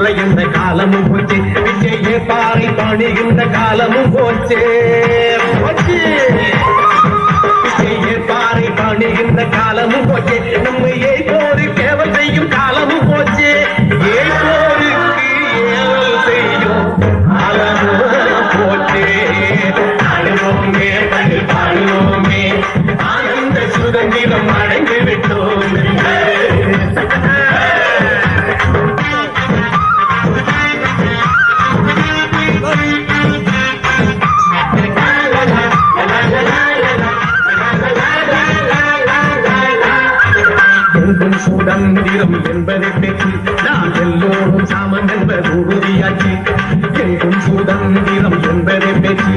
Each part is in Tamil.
பாடுகின்ற காலமும் போச்சு. விஜயே பாறை பாடுகின்ற காலமும் போச்சு. போச்சு. விஜய பாறை பாடுகின்ற காலமும் போச்சு. நம்மையை ஏய்போரு கேவல் செய்யும் காலமும் போச்சு. சுதந்திரம் என்பதை பெற்று நாம் எல்லோரும் சாமன் என்பது உறுதியாச்சு எங்கும் சுதந்திரம் என்பதை பெற்று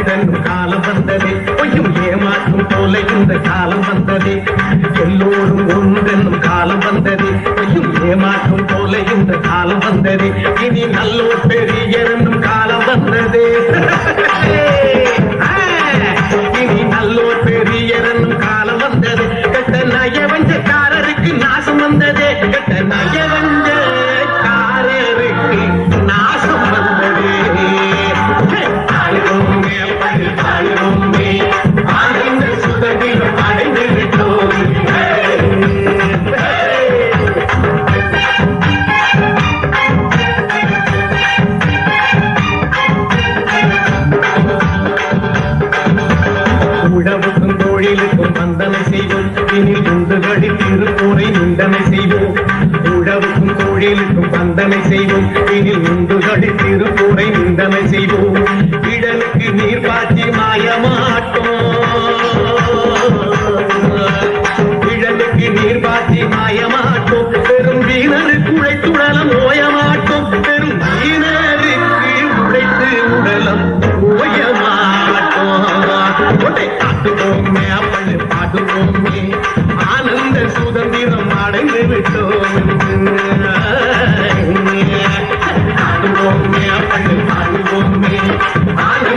இதன் காலம் வந்ததே. பொய்யும் ஏமாற்றும் போல இந்த காலம் வந்ததே. எல்லோரும் ஒன்றென்னும் காலம் வந்ததே. பொய்யும் ஏமாற்றும் போல இந்த காலம் வந்ததே. இனி நல்லோர் பெரிய என்னும் காலம் வந்ததே. இனி நல்லோர் பெரிய என்னும் காலம் வந்தது. கட்ட நயவஞ்சக்காரருக்கு நாசம் வந்ததே. தொழிலுக்கும் செய்வோம். இனி குண்டுகளி திருப்பூரை நிந்தனை செய்வோம். இடலுக்கு நீர் பாய்ச்சி மாயமாட்டோம். இடலுக்கு நீர் பாய்ச்சி மாயமாட்டோம். பெரும் வீரருக்கு உழைத்துடலம் ஓயமாட்டோம். பெரும் வீரனுக்கு உழைத்து உடலம் ஓயமாட்டோம். காட்டுவோமே அப்படி பாடுவோமே ஆனந்த சுதந்திரம் அடைந்து விட்டோம். ஆடுவோமே ஆடு